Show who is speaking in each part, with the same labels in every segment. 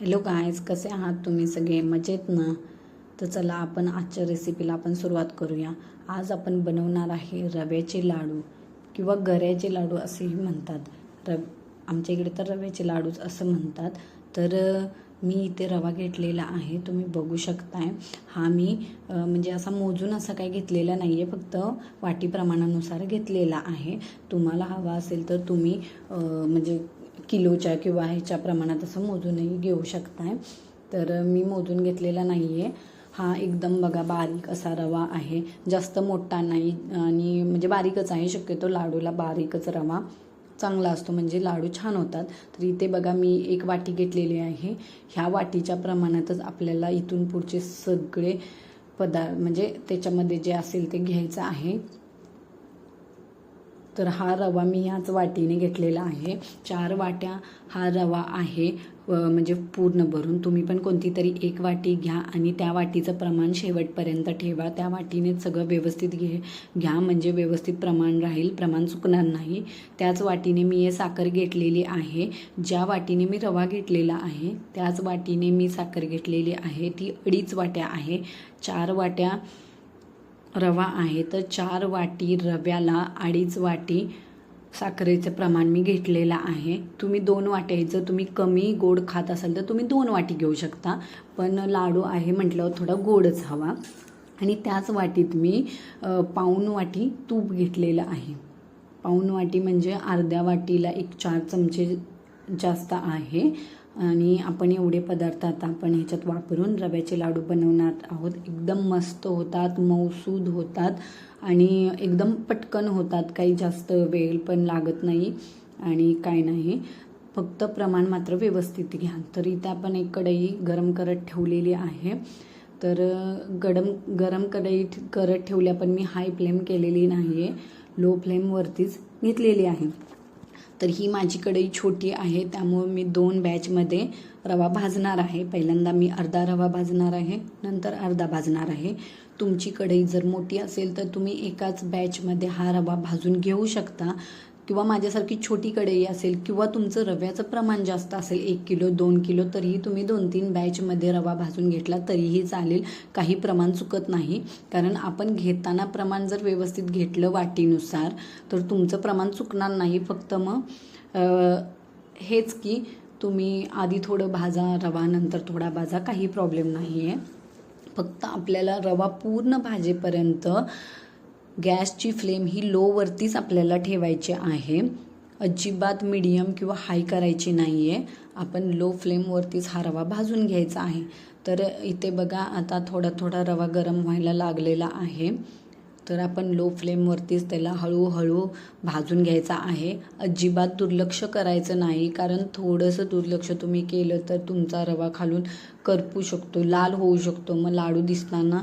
Speaker 1: Hello guys कसे आहात तुम्ही सगळे? मजेत ना? तर चला आपण आजच्या रेसिपीला आपण सुरुवात करूया. आज आपण बनवणार आहे रव्याचे लाडू किंवा गऱ्याचे लाडू असेही म्हणतात. रव आमच्या इकडे तर रव्याचे लाडूच असं म्हणतात. तर मी इथे रवा घेतलेला आहे. तुम्ही बघू शकताय. हा मी म्हणजे असा मोजून असा काही घेतलेला नाही आहे फक्त वाटी प्रमाणानुसार घेतलेला आहे. तुम्हाला हवा असेल तर तुम्ही म्हणजे किलोच्या किंवा ह्याच्या प्रमाणात असं मोजूनही घेऊ शकताय. तर मी मोजून घेतलेला नाही आहे हा एकदम बघा बारीक असा रवा आहे. जास्त मोठा नाही आणि म्हणजे बारीकच आहे. शक्यतो लाडूला बारीकच रवा चांगला असतो. म्हणजे लाडू छान होतात. तर इथे बघा मी एक वाटी घेतलेली आहे. ह्या वाटीच्या प्रमाणातच आपल्याला इथून पुढचे सगळे पदार्थ म्हणजे त्याच्यामध्ये जे असेल ते घ्यायचं आहे. तर हा रवा मी ह्याच वाटीने घेतलेला आहे. चार वाट्या हा रवा आहे व म्हणजे पूर्ण भरून. तुम्ही पण कोणती तरी एक वाटी घ्या आणि त्या वाटीचं प्रमाण शेवटपर्यंत ठेवा. त्या वाटीने सगळं व्यवस्थित घे घ्या म्हणजे व्यवस्थित प्रमाण राहील प्रमाण चुकणार नाही. त्याच वाटीने मी हे साखर घेतलेली आहे. ज्या वाटीने मी रवा घेतलेला आहे त्याच वाटीने मी साखर घेतलेली आहे. ती अडीच वाट्या आहे. चार वाट्या रवा आहे तर चार वाटी रव्याला अडीच वाटी साखरेचं प्रमाण मी घेतलेलं आहे. तुम्ही दोन वाट्या जर तुम्ही कमी गोड खात असाल तर तुम्ही दोन वाटी घेऊ शकता. पण लाडू आहे म्हटल्यावर थोडा गोडच हवा. आणि त्याच वाटीत मी पाऊन पाऊण वाटी तूप घेतलेलं आहे. पाऊण वाटी म्हणजे अर्ध्या वाटीला एक चार चमचे जास्त आहे. आणि आपण एवढे पदार्थ आता आपण ह्याच्यात वापरून रव्याचे लाडू बनवणार आहोत. एकदम मस्त होतात मऊसूद होतात आणि एकदम पटकन होतात. काही जास्त वेळ पण लागत नाही आणि काय नाही. फक्त प्रमाण मात्र व्यवस्थित घ्या. तर इथे आपण एक कढई गरम करत ठेवलेली आहे. तर गरम गरम कढई करत ठेवल्या पण मी हाय फ्लेम केलेली नाही आहे लो फ्लेमवरतीच घेतलेली आहे. तर ही माझी कढई छोटी आहे त्यामुळे मी दोन बॅचमध्ये रवा भाजणार आहे. पहिल्यांदा मी अर्धा रवा भाजणार आहे नंतर अर्धा भाजणार आहे. तुमची कढई जर मोठी असेल तर तुम्ही एकाच बॅचमध्ये हा रवा भाजून घेऊ शकता. किंवा माझ्यासारखी छोटी कढई असेल किंवा तुमचं रव्याचं प्रमाण जास्त असेल एक किलो दोन किलो तरीही तुम्ही दोन तीन बॅचमध्ये रवा भाजून घेतला तरीही चालेल. काही प्रमाण चुकत नाही. कारण आपण घेताना प्रमाण जर व्यवस्थित घेतलं वाटीनुसार तर तुमचं प्रमाण चुकणार नाही. फक्त मग हेच की तुम्ही आधी थोडं भाजा रवा नंतर थोडा भाजा काही प्रॉब्लेम नाही आहे फक्त आपल्याला रवा पूर्ण भाजेपर्यंत गॅसची फ्लेम ही लोवरतीच आपल्याला ठेवायची आहे. अजिबात मिडियम किंवा हाय करायची नाही आहे आपण लो फ्लेमवरतीच हा रवा भाजून घ्यायचा आहे. तर इथे बघा आता थोडा थोडा रवा गरम व्हायला लागलेला आहे. तर आपण लो फ्लेमवरतीच त्याला हळूहळू भाजून घ्यायचा आहे. अजिबात दुर्लक्ष करायचं नाही कारण थोडंसं दुर्लक्ष तुम्ही केलं तर तुमचा रवा खालून करपू शकतो लाल होऊ शकतो. मग लाडू दिसताना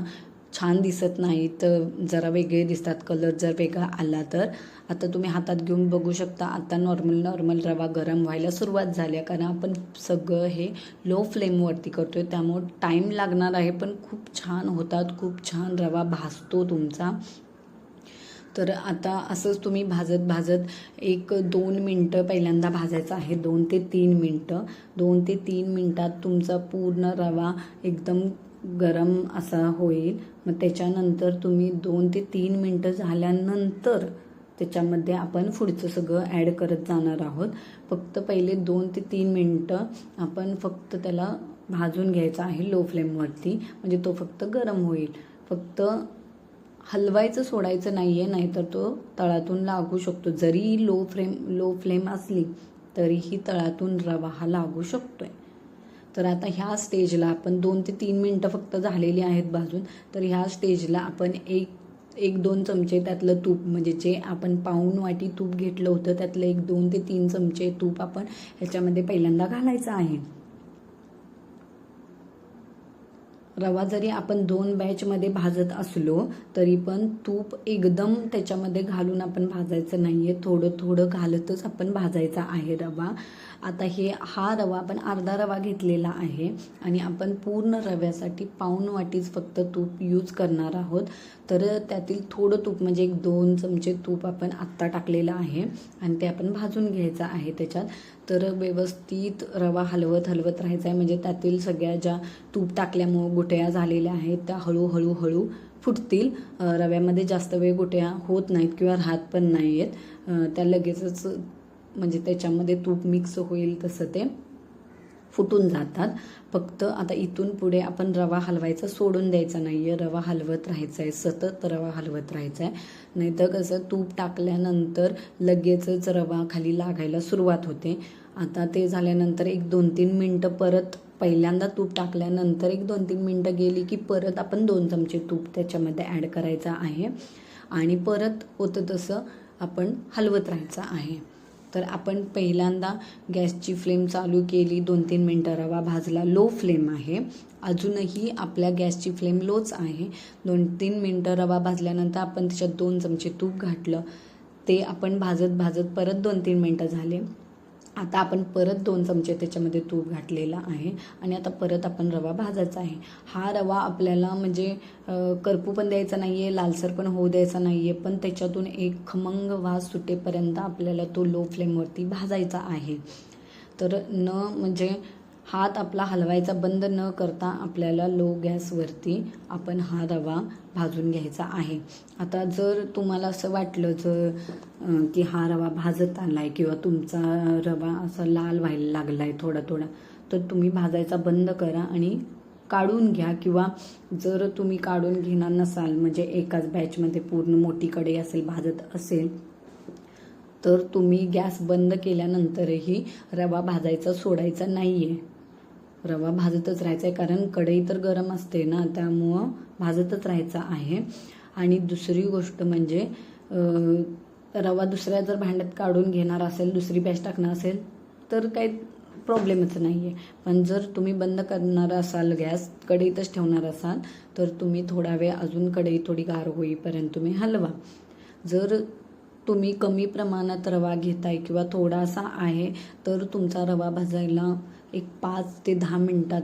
Speaker 1: छान दिसत नाही तर जरा वेगळे दिसतात कलर जर वेगळा आला तर आता तुम्ही हातात घेऊन बघू शकता आता नॉर्मल नॉर्मल रवा गरम व्हायला सुरुवात झाली आहे. कारण आपण सगळं हे लो फ्लेमवरती करतोय त्यामुळं टाईम लागणार आहे पण खूप छान होतात खूप छान रवा भाजतो तुमचा. तर आता असंच तुम्ही भाजत भाजत एक दोन मिनटं पहिल्यांदा भाजायचं आहे दोन ते तीन मिनटं. दोन ते तीन मिनटात तुमचा पूर्ण रवा एकदम गरम असा होईल. मग त्याच्यानंतर तुम्ही दोन ते तीन मिनटं झाल्यानंतर त्याच्यामध्ये आपण पुढचं सगळं ॲड करत जाणार आहोत. फक्त पहिले दोन ते तीन मिनटं आपण फक्त त्याला भाजून घ्यायचं आहे लो फ्लेमवरती म्हणजे तो फक्त गरम होईल. फक्त हलवायचं सोडायचं नाही आहे नाहीतर तो तळातून लागू शकतो. जरी लो फ्लेम लो फ्लेम असली तरीही तळातून रवा हा लागू शकतो आहे तर आता ह्या स्टेजला आपण दोन ते तीन मिनटं फक्त झालेली आहेत भाजून. तर ह्या स्टेजला आपण एक एक दोन चमचे त्यातलं तूप म्हणजे जे आपण पाऊन वाटी तूप घेतलं होतं त्यातलं एक दोन ते तीन चमचे तूप आपण ह्याच्यामध्ये पहिल्यांदा घालायचं आहे. रवा जरी आपण दोन बॅचमध्ये भाजत असलो तरी पण तूप एकदम त्याच्यामध्ये घालून आपण भाजायचं नाही आहे थोडं थोडं घालतच आपण भाजायचा आहे रवा. आता हे हा रवा आपण अर्धा रवा घेतलेला आहे आणि आपण पूर्ण रव्यासाठी पाऊन वाटीच फक्त तूप यूज करणार आहोत. तर त्यातील थोडं तूप म्हणजे एक दोन चमचे तूप आपण आत्ता टाकलेलं आहे आणि ते आपण भाजून घ्यायचं आहे त्याच्यात. तर व्यवस्थित रवा हलवत हलवत राहायचा आहे. म्हणजे त्यातील सगळ्या ज्या तूप टाकल्यामुळं गुटया झालेल्या आहेत त्या हळूहळू हळू फुटतील. रव्यामध्ये जास्त वेळ गुटया होत नाहीत किंवा राहत पण नाही आहेत त्या लगेचच म्हणजे त्याच्यामध्ये तूप मिक्स होईल तसं ते फुटून जातात. फक्त आता इथून पुढे आपण रवा हलवायचा सोडून द्यायचा नाही आहे रवा हलवत राहायचा आहे सतत रवा हलवत राहायचा आहे नाहीतर कसं तूप टाकल्यानंतर लगेचच रवा खाली लागायला सुरुवात होते. आता ते झाल्यानंतर एक दोन तीन मिनटं परत पहिल्यांदा तूप टाकल्यानंतर एक दोन तीन मिनटं गेली की परत आपण दोन चमचे तूप त्याच्यामध्ये ॲड करायचं आहे. आणि परत होतं तसं आपण हलवत राहायचं आहे. तर आपण पहिल्यांदा गॅसची फ्लेम चालू केली दोन तीन मिनटं रवा भाजला. लो फ्लेम आहे. अजूनही आपल्या गॅसची फ्लेम लोच आहे. दोन तीन मिनटं रवा भाजल्यानंतर आपण त्याच्यात दोन चमचे तूप घातलं. ते आपण भाजत भाजत परत दोन तीन मिनटं झाले. आता आपण परत दोन चमचे त्याच्यामध्ये तूप घातलेलं आहे आणि आता परत आपण रवा भाजायचा आहे. हा रवा आपल्याला म्हणजे करपू पण द्यायचा नाही आहे लालसर पण होऊ द्यायचा नाही आहे पण त्याच्यातून एक खमंग वास सुटेपर्यंत आपल्याला तो लो फ्लेमवरती भाजायचा आहे. तर न म्हणजे हात आपला हलवायचा बंद न करता आपल्याला लो गॅसवरती आपण हा रवा भाजून घ्यायचा आहे. आता जर तुम्हाला असं वाटलं जर की हा रवा भाजत आला आहे किंवा तुमचा रवा असा लाल व्हायला लागला आहे थोडा थोडा तर तुम्ही भाजायचा बंद करा आणि काढून घ्या किंवा जर तुम्ही काढून घेणार नसाल म्हणजे एकाच बॅचमध्ये पूर्ण मोठी कढई असेल भाजत असेल तर तुम्ही गॅस बंद केल्यानंतरही रवा भाजायचा सोडायचा नाही आहे रवा भाजतच राहायचा आहे कारण कढई तर गरम असते ना त्यामुळं भाजतच राहायचा आहे. आणि दुसरी गोष्ट म्हणजे रवा दुसऱ्या जर भांड्यात काढून घेणार असेल दुसरी पॅच टाकणार असेल तर काही प्रॉब्लेमच नाही आहे पण जर तुम्ही बंद करणार असाल गॅस कढईतच ठेवणार असाल तर तुम्ही थोडा वेळ अजून कढई थोडी गार होईपर्यंत तुम्ही हलवा. जर तुम्ही कमी प्रमाणात रवा घेताय किंवा थोडासा आहे तर तुमचा रवा भाजायला एक पाच ते दहा मिनटात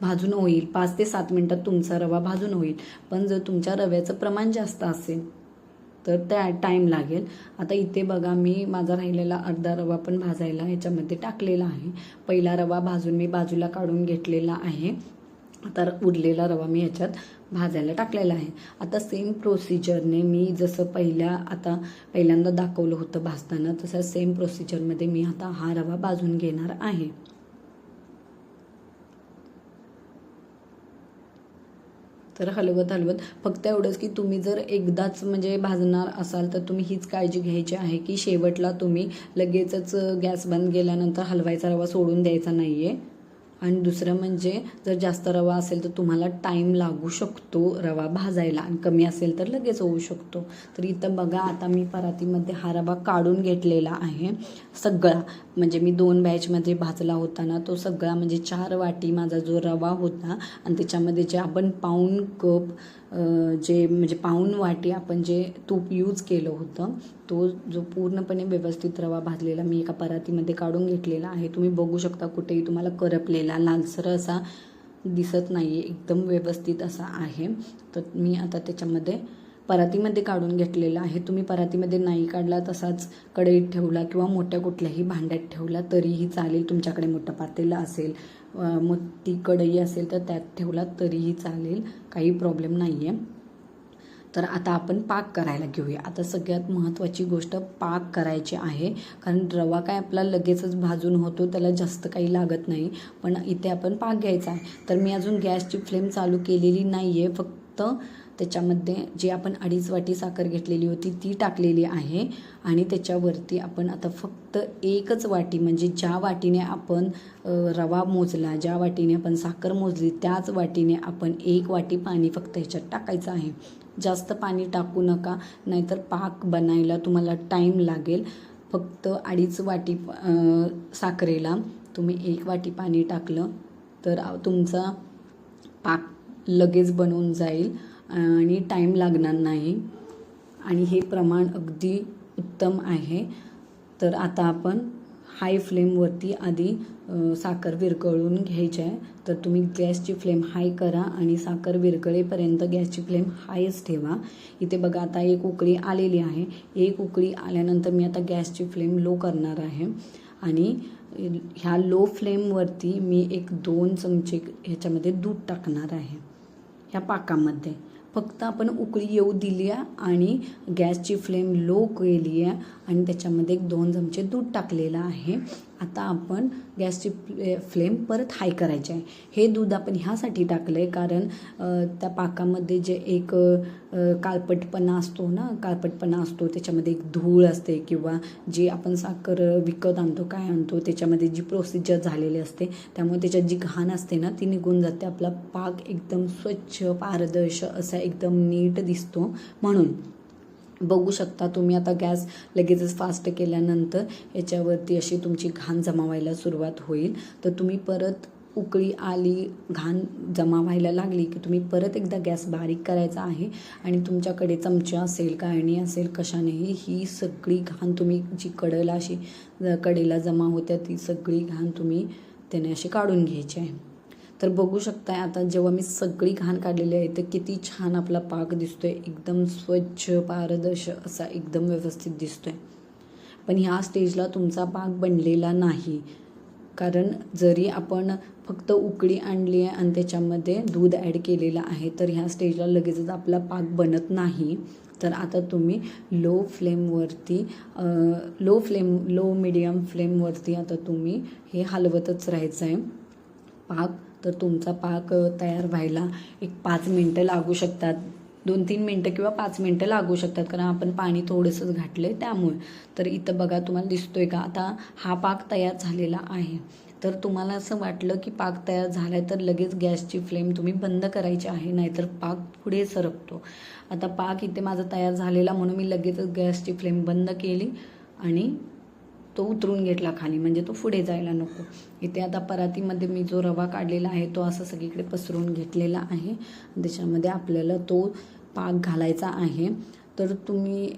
Speaker 1: भाजून होईल पाच ते सात मिनटात तुमचा रवा भाजून होईल. पण जर तुमच्या रव्याचं प्रमाण जास्त असेल तर त्या टाईम लागेल. आता इथे बघा मी माझा राहिलेला अर्धा रवा पण भाजायला ह्याच्यामध्ये टाकलेला आहे. पहिला रवा भाजून मी बाजूला काढून घेतलेला आहे. आता उरलेला रवा मी ह्याच्यात भाजायला टाकलेला आहे. आता सेम प्रोसिजरने मी जसं पहिल्या आता पहिल्यांदा दाखवलं होतं भाजताना तसं सेम प्रोसिजरमध्ये मी आता हा रवा भाजून घेणार आहे. तर हलवत हलवत फक्त एवढंच की तुम्ही जर एकदाच म्हणजे भाजणार असाल तर तुम्ही हीच काळजी घ्यायची आहे की शेवटला तुम्ही लगेचच गॅस बंद केल्यानंतर हलवायचा रवा सोडून द्यायचा नाही आहे आणि दुसरं म्हणजे जर जास्त रवा असेल तर तुम्हाला टाईम लागू शकतो रवा भाजायला. आणि कमी असेल तर लगेच होऊ शकतो. तर इथं बघा आता मी परातीमध्ये हा रवा काढून घेतलेला आहे. सगळा म्हणजे मी दोन बॅचमध्ये भाजला होता ना तो सगळा म्हणजे चार वाटी माझा जो रवा होता आणि त्याच्यामध्ये जे आपण पाऊण कप जे म्हणजे पाऊण वाटी आपण जे तूप यूज केलं होतं तो जो पूर्णपणे व्यवस्थित रवा भाजलेला मी एका परातीमध्ये काढून घेतलेला आहे. तुम्ही बघू शकता कुठेही तुम्हाला करपलेला लालसर असा दिसत नाही आहे एकदम व्यवस्थित असा आहे. तर मी आता त्याच्यामध्ये परातीमध्ये काढून घेतलेला आहे. तुम्ही परातीमध्ये नाही काढला तसाच कढईत ठेवला किंवा मोठ्या कुठल्याही भांड्यात ठेवला तरीही चालेल तुमच्याकडे मोठं पातेलं असेल मग मोठी कढई असेल तर त्यात ठेवला तरीही चालेल काही प्रॉब्लेम नाही आहे तर आता आपण पाक करायला घेऊया. आता सगळ्यात महत्त्वाची गोष्ट पाक करायची आहे. कारण रवा काय आपला लगेचच भाजून होतो त्याला जास्त काही लागत नाही. पण इथे आपण पाक घ्यायचा आहे. तर मी अजून गॅसची फ्लेम चालू केलेली नाही आहे फक्त त्याच्यामध्ये जी आपण अडीच वाटी साखर घेतलेली होती ती टाकलेली आहे. आणि त्याच्यावरती आपण आता फक्त एकच वाटी म्हणजे ज्या वाटीने आपण रवा मोजला ज्या वाटीने आपण साखर मोजली त्याच वाटीने आपण एक वाटी पाणी फक्त ह्याच्यात टाकायचं आहे. जास्त पाणी टाकू नका नाहीतर पाक बनायला तुम्हाला टाईम लागेल. फक्त अडीच वाटी साखरेला तुम्ही एक वाटी पाणी टाकलं तर तुमचा पाक लगेच बनवून जाईल. आणि टाईम लागणार नाही. आणि हे प्रमाण अगदी उत्तम आहे. तर आता आपण हाय फ्लेमवरती आधी साखर विरकळून घ्यायची आहे. तर तुम्ही गॅसची फ्लेम हाय करा आणि साखर विरकळेपर्यंत गॅसची फ्लेम हायच ठेवा. इथे बघा आता एक उकळी आलेली आहे. एक उकळी आल्यानंतर मी आता गॅसची फ्लेम लो करणार आहे. आणि ह्या लो फ्लेमवरती मी एक दोन चमचे ह्याच्यामध्ये दूध टाकणार आहे. ह्या पाकामध्ये. फक्त आपण उकळी येऊ दिली आहे आणि गॅसची फ्लेम लो केली आहे आणि त्याच्यामध्ये एक दोन चमचे दूध टाकलेलं आहे. आता आपण गॅसची फ्ले फ्लेम परत हाय करायची आहे. हे दूध आपण ह्यासाठी टाकलं आहे कारण त्या पाकामध्ये जे एक काळपटपणा असतो ना काळपटपणा असतो त्याच्यामध्ये एक धूळ असते किंवा जी आपण साखर विकत आणतो काय आणतो त्याच्यामध्ये जी प्रोसिजर झालेली असते त्यामुळे त्याच्यात जी घाण असते ना ती निघून जाते. आपला पाक एकदम स्वच्छ पारदर्श असा एकदम नीट दिसतो. म्हणून बघू शकता तुम्ही आता गॅस लगेचच फास्ट केल्यानंतर याच्यावरती अशी तुमची घाण जमा व्हायला सुरुवात होईल. तर तुम्ही परत उकळी आली घाण जमा व्हायला लागली की तुम्ही परत एकदा गॅस बारीक करायचा आहे आणि तुमच्याकडे चमचा असेल काळणी असेल कशानेही ही सगळी घाण तुम्ही जी कडेला अशी ज- कडेला जमा होत्या ती सगळी घाण तुम्ही त्याने अशी काढून घ्यायची आहे. तर बघू शकताय आता जेव्हा मी सगळी घाण काढलेली आहे तर किती छान आपला पाक दिसतोय. एकदम स्वच्छ पारदर्श असा एकदम व्यवस्थित दिसतोय. पण ह्या स्टेजला तुमचा पाक बनलेला नाही. कारण जरी आपण फक्त उकळी आणली आहे आणि त्याच्यामध्ये दूध ॲड केलेलं आहे तर ह्या स्टेजला लगेचच आपला पाक बनत नाही. तर आता तुम्ही लो फ्लेमवरती लो फ्लेम लो मिडियम फ्लेमवरती आता तुम्ही हे हलवतच राहायचं आहे पाक तर तुमचा पाक तयार व्हायला एक पाच मिनटं लागू शकतात. दोन तीन मिनटं किंवा पाच मिनटं लागू शकतात कारण आपण पाणी थोडंसंच घातलं आहे त्यामुळे. तर इथं बघा तुम्हाला दिसतोय का? आता हा पाक तयार झालेला आहे. तर तुम्हाला असं वाटलं की पाक तयार झाला आहे तर लगेच गॅसची फ्लेम तुम्ही बंद करायची आहे नाहीतर पाक पुढे सरकतो. आता पाक इथे माझा तयार झालेला म्हणून मी लगेचच गॅसची फ्लेम बंद केली आणि तो उतरून घेतला खाली म्हणजे तो पुढे जायला नको. इथे आता परातीमध्ये मी जो रवा काढलेला आहे तो असं सगळीकडे पसरून घेतलेला आहे. त्याच्यामध्ये आपल्याला तो पाक घालायचा आहे. तर तुम्ही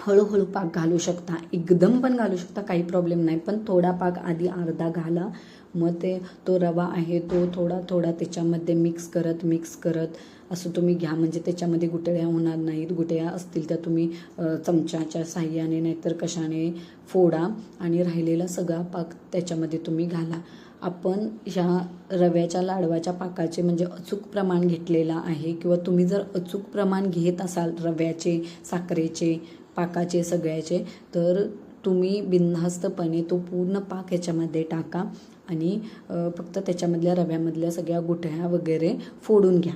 Speaker 1: हळूहळू पाक घालू शकता. एकदम पण घालू शकता काही प्रॉब्लेम नाही. पण थोडा पाक आधी अर्धा घाला. मग ते तो रवा आहे तो थोडा थोडा त्याच्यामध्ये मिक्स करत मिक्स करत असं तुम्ही घ्या. म्हणजे त्याच्यामध्ये गुटळ्या होणार नाहीत. गुटळ्या असतील तर तुम्ही चमच्याच्या साह्याने नाहीतर कशाने फोडा आणि राहिलेला सगळा पाक त्याच्यामध्ये तुम्ही घाला. आपण ह्या रव्याच्या लाडवाच्या पाकाचे म्हणजे अचूक प्रमाण घेतलेलं आहे किंवा तुम्ही जर अचूक प्रमाण घेत असाल रव्याचे साखरेचे पाकाचे सगळ्याचे तर तुम्ही बिनधास्तपणे तो पूर्ण पाक याच्यामध्ये टाका. आणि फक्त त्याच्यामधल्या रव्यामधल्या सगळ्या गुठळ्या वगैरे फोडून घ्या.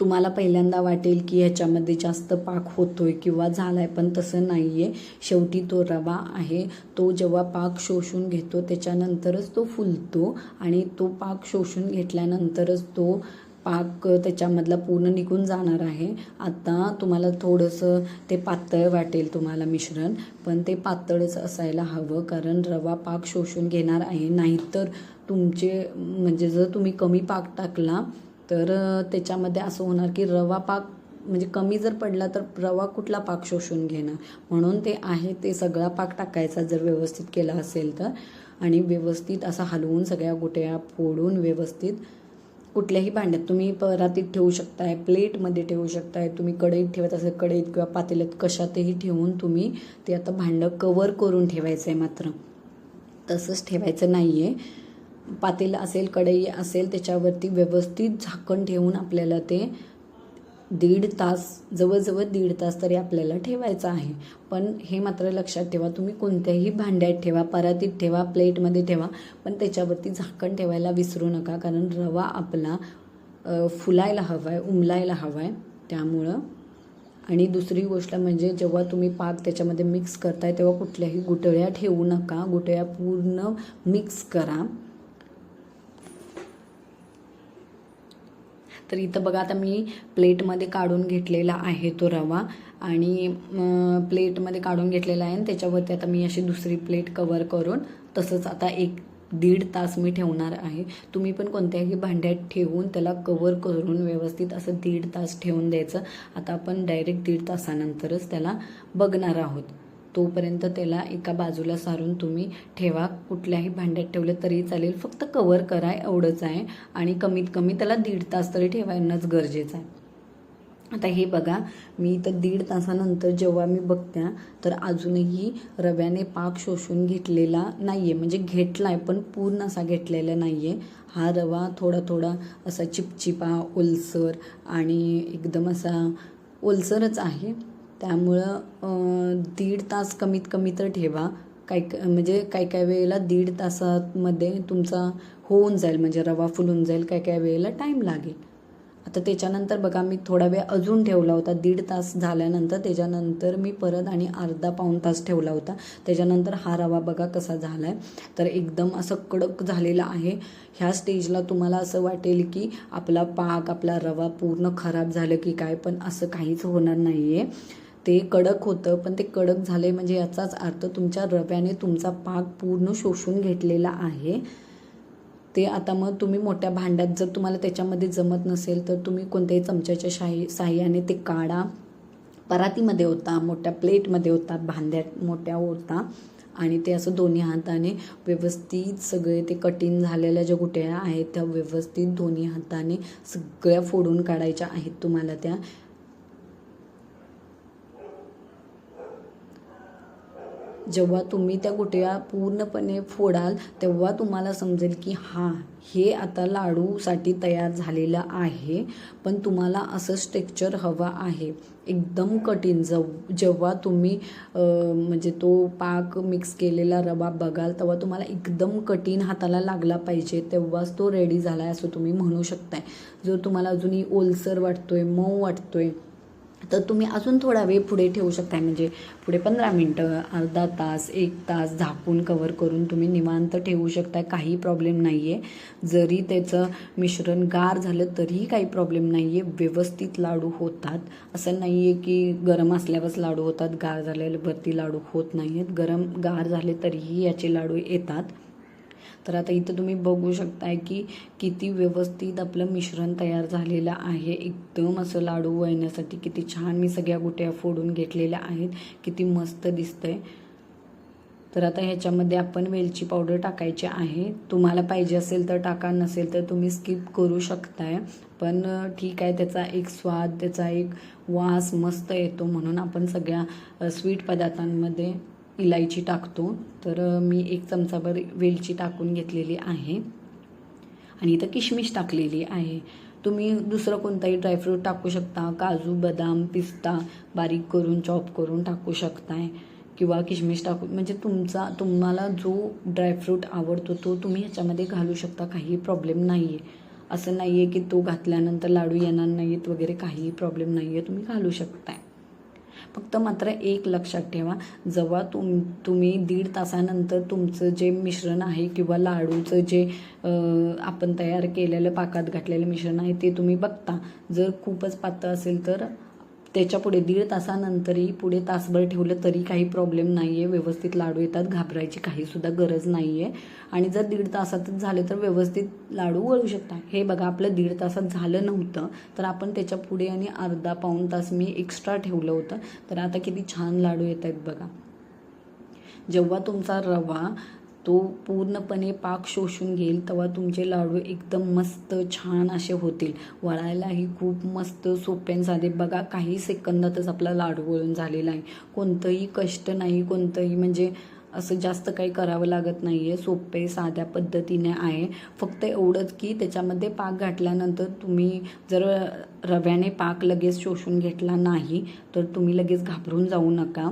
Speaker 1: तुम्हाला पहिल्यांदा वाटेल की ह्याच्यामध्ये जास्त पाक होतोय किंवा झालाय पण तसं नाही आहे शेवटी तो रवा आहे तो जेव्हा पाक शोषून घेतो त्याच्यानंतरच तो फुलतो आणि तो पाक शोषून घेतल्यानंतरच तो पाक त्याच्यामधला पूर्ण निघून जाणार आहे. आता तुम्हाला थोडंसं ते पातळ वाटेल तुम्हाला मिश्रण पण ते पातळच असायला हवं कारण रवा पाक शोषून घेणार आहे. नाहीतर तुमचे म्हणजे जर तुम्ही कमी पाक टाकला तर त्याच्यामध्ये असं होणार की रवा पाक म्हणजे कमी जर पडला तर रवा कुठला पाक शोषून घेणार? म्हणून ते आहे ते सगळा पाक टाकायचा जर व्यवस्थित केला असेल तर. आणि व्यवस्थित असा हलवून सगळ्या गोट्या फोडून व्यवस्थित कुठल्याही भांड्यात तुम्ही परातीत ठेवू शकताय प्लेटमध्ये ठेवू शकताय तुम्ही कढईत ठेवत असेल कढईत किंवा पातेल्यात कशातही ठेवून तुम्ही ते आता भांडं कवर करून ठेवायचं आहे मात्र. तसंच ठेवायचं नाही आहे पातेलं असेल कढई असेल त्याच्यावरती व्यवस्थित झाकण ठेवून आपल्याला ते दीड तास जवळजवळ दीड तास तरी आपल्याला ठेवायचं आहे. पण हे मात्र लक्षात ठेवा तुम्ही कोणत्याही भांड्यात ठेवा परातीत ठेवा प्लेटमध्ये ठेवा पण त्याच्यावरती झाकण ठेवायला विसरू नका कारण रवा आपला फुलायला हवा आहे उमलायला हवा आहे त्यामुळं. आणि दुसरी गोष्ट म्हणजे जेव्हा तुम्ही पाक त्याच्यामध्ये मिक्स करताय तेव्हा कुठल्याही गुटळ्या ठेवू नका गुटळ्या पूर्ण मिक्स करा. तर इथं बघा आता मी प्लेटमध्ये काढून घेतलेला आहे तो रवा. आणि प्लेटमध्ये काढून घेतलेला आहे आणि त्याच्यावरती आता मी अशी दुसरी प्लेट कवर करून तसंच आता एक दीड तास मी ठेवणार आहे. तुम्ही पण कोणत्याही भांड्यात ठेवून त्याला कवर करून व्यवस्थित असं दीड तास ठेवून द्यायचं. आता आपण डायरेक्ट दीड तासानंतरच त्याला बघणार आहोत. तोपर्यंत त्याला एका बाजूला सारून तुम्ही ठेवा. कुठल्याही भांड्यात ठेवलं तरी चालेल. फक्त कवर करा एवढंच आहे. आणि कमीत कमी त्याला दीड तास तरी ठेवायलाच गरजेचं आहे. आता हे बघा मी तर दीड तासानंतर जेव्हा मी बघत्या तर अजूनही रव्याने पाक शोषून घेतलेला नाही आहे म्हणजे घेतला आहे पण पूर्ण असा घेतलेला नाही आहे हा रवा थोडा थोडा असा चिपचिपा ओलसर आणि एकदम असा ओलसरच आहे. त्यामुळं दीड तास कमीत कमी तर ठेवा. काय म्हणजे काय काय वेळेला दीड तासामध्ये तुमचा होऊन जाईल म्हणजे रवा फुलून जाईल काय काय वेळेला टाईम लागेल. आता त्याच्यानंतर बघा मी थोडा वेळ अजून ठेवला होता. दीड तास झाल्यानंतर त्याच्यानंतर मी परत आणि अर्धा पाऊण तास ठेवला होता. त्याच्यानंतर हा रवा बघा कसा झाला आहे तर एकदम असं कडक झालेला आहे. ह्या स्टेजला तुम्हाला असं वाटेल की आपला पाक आपला रवा पूर्ण खराब झालं की काय पण असं काहीच होणार नाही आहे ते कडक होतं पण ते कडक झाले म्हणजे याचाच अर्थ तुमच्या रव्याने तुमचा पाक पूर्ण शोषून घेतलेला आहे. ते आता मग तुम्ही मोठ्या भांड्यात जर तुम्हाला त्याच्यामध्ये जमत नसेल तर तुम्ही कोणत्याही चमच्याच्या शाही साह्याने ते काढा. परातीमध्ये होता मोठ्या प्लेटमध्ये होता भांड्यात मोठ्या होता. आणि ते असं दोन्ही हाताने व्यवस्थित सगळे ते कठीण झालेल्या ज्या गुट्या आहेत त्या व्यवस्थित दोन्ही हाताने सगळ्या फोडून काढायच्या आहेत तुम्हाला त्या. जेव्हा तुम्ही त्या गुटया पूर्णपणे फोडाल तेव्हा तुम्हाला समजेल की हां हे आता लाडूसाठी तयार झालेलं आहे पण तुम्हाला असं स्ट्रेक्चर हवा आहे. एकदम कठीण. जव जेव्हा तुम्ही म्हणजे तो पाक मिक्स केलेला रवा बघाल तेव्हा तुम्हाला एकदम कठीण हाताला लागला पाहिजे तेव्हाच तो रेडी झाला आहे असं तुम्ही म्हणू शकताय. जर तुम्हाला अजूनही ओलसर वाटतोय मऊ वाटतोय तर तुम्ही अजून थोडा वेळ पुढे ठेवू शकताय. म्हणजे पुढे पंधरा मिनटं अर्धा तास एक तास झाकून कवर करून तुम्ही निवांत ठेवू शकताय. काही प्रॉब्लेम नाही आहे जरी त्याचं मिश्रण गार झालं तरीही काही प्रॉब्लेम नाही आहे व्यवस्थित लाडू होतात. असं नाही आहे की गरम असल्यावरच लाडू होतात गार झाल्यावरती लाडू होत नाही आहेत गरम गार झाले तरीही याचे लाडू येतात. तर आता इथं तुम्ही बघू शकताय की किती व्यवस्थित आपलं मिश्रण तयार झालेलं आहे. एकदम असं लाडू वळण्यासाठी किती छान मी सगळ्या गुट्या फोडून घेतलेल्या आहेत. किती मस्त दिसतंय. तर आता ह्याच्यामध्ये आपण वेलची पावडर टाकायची आहे. तुम्हाला पाहिजे असेल तर टाका नसेल तर तुम्ही स्किप करू शकताय. पण ठीक आहे त्याचा एक स्वाद त्याचा एक वास मस्त येतो म्हणून आपण सगळ्या स्वीट पदार्थांमध्ये इलायची टाकतो. तर मी एक चमचाभर वेलची टाकून घेतलेली आहे. आणि इथं किशमिश टाकलेली आहे. तुम्ही दुसरं कोणताही ड्रायफ्रूट टाकू शकता. काजू बदाम पिस्ता बारीक करून चॉप करून टाकू शकताय. किंवा किशमिश टाकू म्हणजे तुमचा तुम्हाला जो ड्रायफ्रूट आवडतो तो तुम्ही ह्याच्यामध्ये घालू शकता. काही प्रॉब्लेम नाही आहे असं नाही आहे की तो घातल्यानंतर लाडू येणार नाहीत वगैरे काही प्रॉब्लेम नाही आहे तुम्ही घालू शकताय. फक्त मात्र एक लक्षात ठेवा. जेव्हा तुम तुम्ही दीड तासानंतर तुमचं जे मिश्रण आहे किंवा लाडूचं जे आपण तयार केलेलं पाकात घातलेलं मिश्रण आहे ते तुम्ही बघता. जर खूपच पातळ असेल तर त्याच्या पुढे दीड तासानंतरही पुढे तासभर ठेवलं तरी काही प्रॉब्लेम नाही आहे व्यवस्थित लाडू येतात. घाबरायची काहीसुद्धा गरज नाही आहे आणि जर दीड तासातच झाले तर व्यवस्थित लाडू वळू शकता. हे बघा आपलं दीड तासात झालं नव्हतं तर आपण त्याच्या पुढे आणि अर्धा पाऊण तास मी एक्स्ट्रा ठेवलं होतं. तर आता किती छान लाडू येत आहेत बघा. जेव्हा तुमचा रवा तो पूर्णपणे पाक शोषून घेईल तेव्हा तुमचे लाडू एकदम मस्त छान असे होतील. वळायलाही खूप मस्त सोपे आणि साधे. बघा काही सेकंदातच आपला लाडू वळून झालेला आहे. कोणतंही कष्ट नाही कोणतंही म्हणजे असं जास्त काही करावं लागत नाही आहे सोपे साध्या पद्धतीने आहे. फक्त एवढंच की त्याच्यामध्ये पाक घातल्यानंतर तुम्ही जर रव्याने पाक लगेच शोषून घेतला नाही तर तुम्ही लगेच घाबरून जाऊ नका.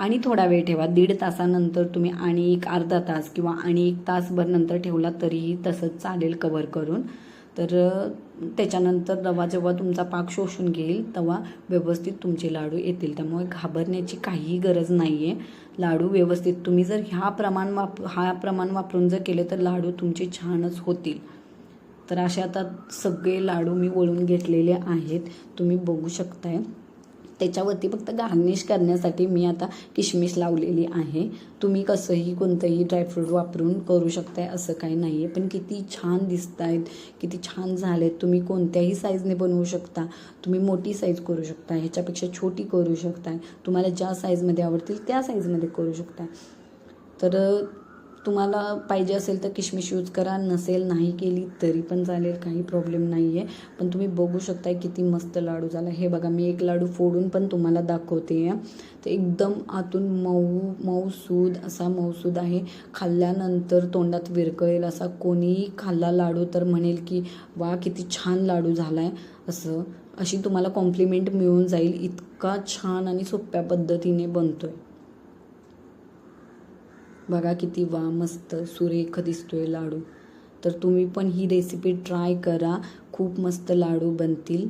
Speaker 1: आणि थोडा वेळ ठेवा. दीड तासानंतर तुम्ही आणि एक अर्धा तास किंवा आणि एक तासभर नंतर ठेवला तरीही तसंच चालेल कवर करून. तर त्याच्यानंतर रवा जेव्हा तुमचा पाक शोषून घेईल तेव्हा व्यवस्थित तुमचे लाडू येतील. त्यामुळे घाबरण्याची काहीही गरज नाही आहे लाडू व्यवस्थित तुम्ही जर ह्या प्रमाण वाप हा प्रमाण वापरून जर केले तर लाडू तुमचे छानच होतील. तर असे आता सगळे लाडू मी वळून घेतलेले आहेत. तुम्ही बघू शकताय. त्याच्यावरती फक्त गार्निश करण्यासाठी मी आता किशमिश लावलेली आहे. तुम्ही कसंही कोणतंही ड्रायफ्रूट वापरून करू शकताय असं काही नाही आहे पण किती छान दिसत आहेत किती छान झालेत. तुम्ही कोणत्याही साईजने बनवू शकता. तुम्ही मोठी साईज करू शकता. ह्याच्यापेक्षा छोटी करू शकताय. तुम्हाला ज्या साईजमध्ये आवडतील त्या साईजमध्ये करू शकता तर तुम्हाला पाहिजे असेल तर किशमिश यूज करा. नसेल नाही केली तरी पण चालेल. काही प्रॉब्लेम नाही आहे पण तुम्ही बघू शकताय किती मस्त लाडू झाला. हे बघा मी एक लाडू फोडून पण तुम्हाला दाखवते आहे तर एकदम आतून मऊ मऊसूद असा मऊसूद आहे. खाल्ल्यानंतर तोंडात विरकळेल असा. कोणीही खाल्ला लाडू तर म्हणेल की वा किती छान लाडू झाला आहे असं. अशी तुम्हाला कॉम्प्लिमेंट मिळून जाईल. इतका छान आणि सोप्या पद्धतीने बनतो आहे बघा किती वा मस्त सुरेख दिसतोय लाडू. तर तुम्ही पण ही रेसिपी ट्राय करा. खूप मस्त लाडू बनतील.